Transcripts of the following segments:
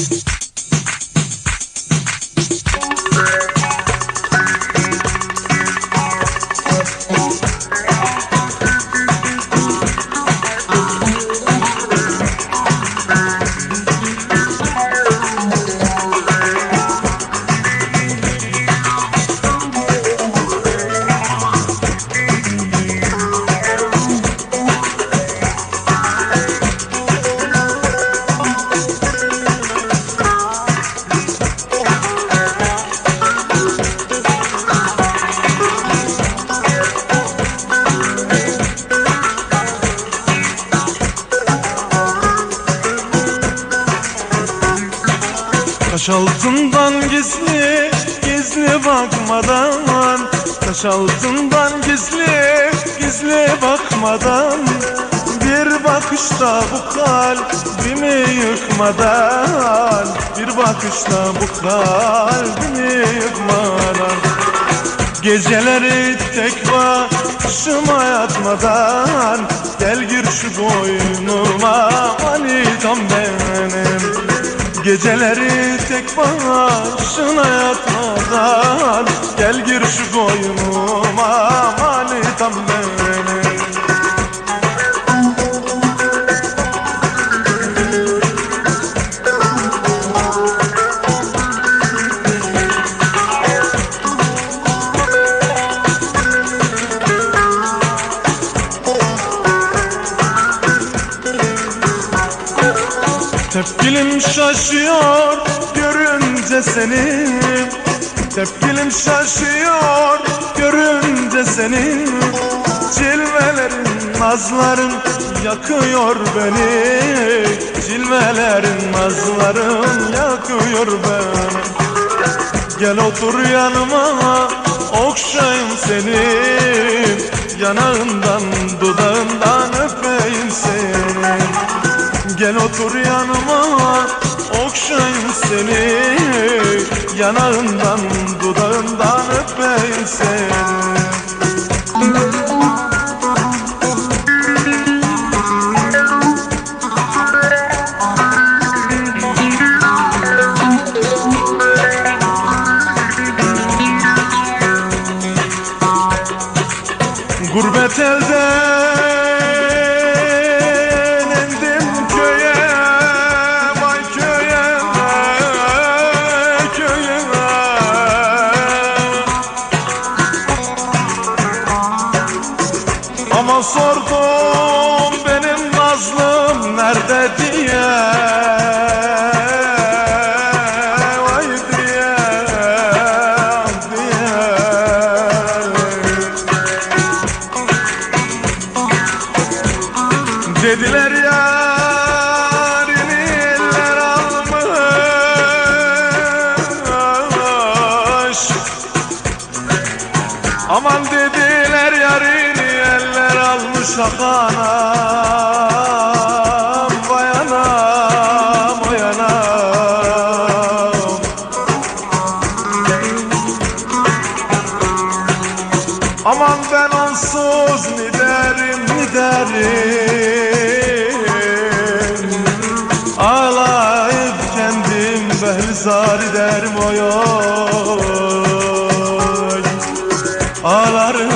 あ! Taş altından gizli gizli bakmadan. Taş altından gizli gizli bakmadan. Bir bakışta bu kalbimi yıkmadan. Bir bakışta bu kalbimi yıkmadan. Geceleri tek başıma yatmadan. Gel gir şu boynuma Geceleri tek başına yatmadan Gel gir şu boynuma görünce seni Tepkilim şaşıyor görünce seni Cilvelerin nazların yakıyor beni. Cilvelerin nazların yakıyor beni. Gel otur yanıma okşayım seni. Yanağından dudağından öpeyim seni. Gel otur yanıma okşayım seni Yanağından dudağından öpeyim seni. Gurbet elden Dediler yarini eller almış. Aman dediler yarini eller almış Akanam Aman ben onsuz ni derim ni derim? Ağlayıp kendim behzar ederim oy oy. Ağlarım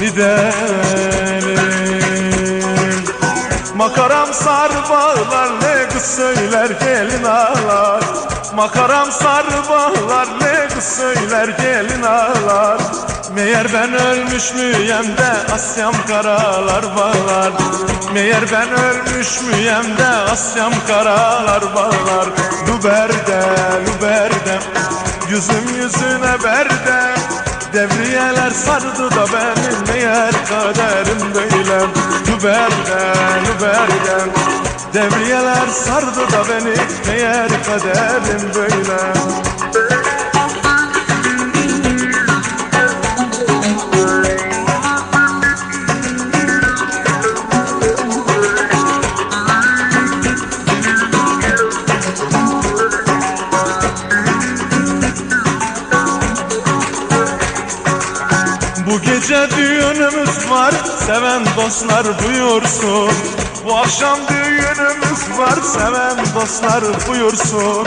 ni derim? Makaram sar bağlar ne kız söyler gelin ağlar. Makaram sar bağlar ne söyler gelin ağlar. Meğer ben ölmüş müyem de Asyam karalar bağlar. Meğer ben ölmüş müyem de Asyam karalar bağlar. Luberde, luberde Yüzüm yüzüne berde. Devriyeler sardı da benim meğer kaderim böyle. Luberde, luberde Devriyeler sardı da beni meğer kaderim böyle Gece düğünümüz var Seven dostlar buyursun Bu akşam düğünümüz var Seven dostlar buyursun.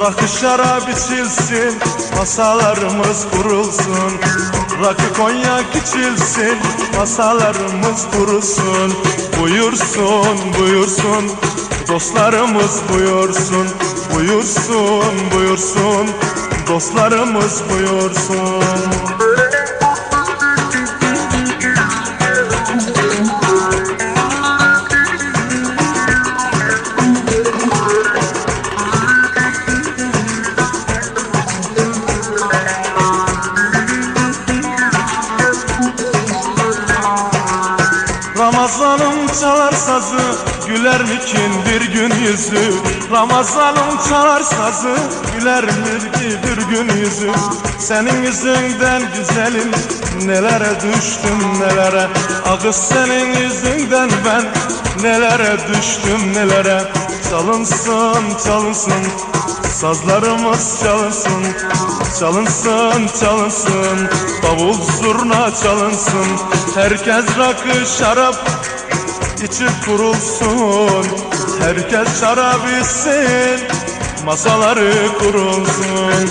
Rakı şarap içilsin Masalarımız kurulsun. Rakı konyak içilsin Masalarımız kurulsun Buyursun buyursun Dostlarımız buyursun. Buyursun buyursun Dostlarımız buyursun çalar sazı Güler mi kin bir gün yüzü. Ramazanım çalar sazı Güler mi ki bir gün yüzü. Senin yüzünden güzelim Nelere düştüm nelere? Ağız senin yüzünden ben Nelere düştüm nelere? Çalınsın çalınsın Sazlarımız çalınsın. Çalınsın çalınsın Davul zurna çalınsın. Herkes rakı şarap içip kurulsun Herkes şarap içsin Masaları kurulsun